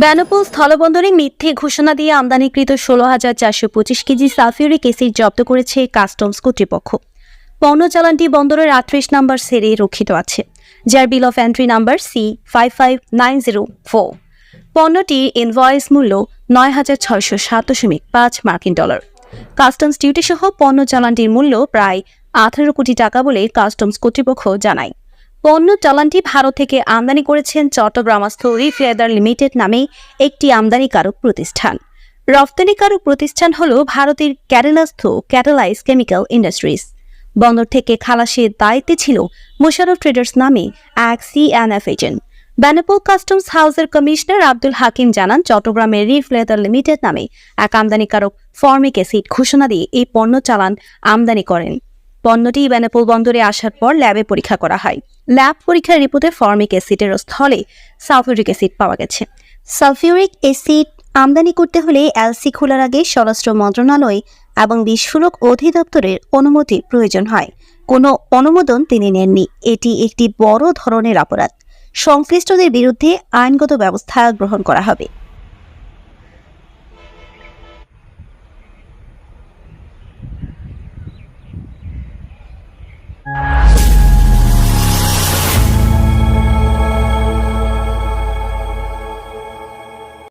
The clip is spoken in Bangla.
বেনাপোল স্থলবন্দরে মিথ্যে ঘোষণা দিয়ে আমদানিকৃত ষোলো হাজার চারশো পঁচিশ কেজি সালফিউরিক এসিড জব্দ করেছে কাস্টমস কর্তৃপক্ষ। পণ্য চালানটি বন্দরের আটত্রিশ নম্বর সেরে রক্ষিত আছে, যার bill of entry number C five five nine zero four পণ্যটির ইনভয়েস মূল্য নয় হাজার ছয়শো সাত দশমিক পাঁচ মার্কিন ডলার। কাস্টমস ডিউটি সহ পণ্য চালানটির মূল্য প্রায় আঠারো কোটি টাকা বলে কাস্টমস কর্তৃপক্ষ জানায়। পণ্য চালানটি ভারত থেকে আমদানি করেছেন চট্টগ্রামস্থ রিফেদার লিমিটেড নামে একটি আমদানিকারক প্রতিষ্ঠান। রপ্তানিকারক প্রতিষ্ঠান হল ভারতের ক্যারেলাস্থ ক্যাটালাইজ কেমিক্যাল ইন্ডাস্ট্রিজ। বন্দর থেকে খালাসের দায়িত্বে ছিল মোশারফ ট্রেডার্স নামে এক সিএনএফ এজেন্ট বেনাপোল কাস্টমস হাউসের কমিশনার আব্দুল হাকিম জানান, চট্টগ্রামের রিফ লেদার লিমিটেড নামে এক আমদানিকারক ফর্মিক অ্যাসিড ঘোষণা দিয়ে এই পণ্য চালান আমদানি করেন। পণ্যটি বেনাপোল বন্দরে আসার পর ল্যাবে পরীক্ষা করা হয়। ল্যাব পরীক্ষার রিপোর্টে ফর্মিক অ্যাসিডের স্থলে সালফিউরিক অ্যাসিড পাওয়া গেছে। সালফিউরিক অ্যাসিড আমদানি করতে হলে এলসি খোলার আগে স্বরাষ্ট্র মন্ত্রণালয় এবং বিস্ফোরক অধিদপ্তরের অনুমতি প্রয়োজন হয়। কোনো অনুমোদন তিনি নেননি। এটি একটি বড় ধরনের অপরাধ। সংশ্লিষ্টদের বিরুদ্ধে আইনগত ব্যবস্থা গ্রহণ করা হবে।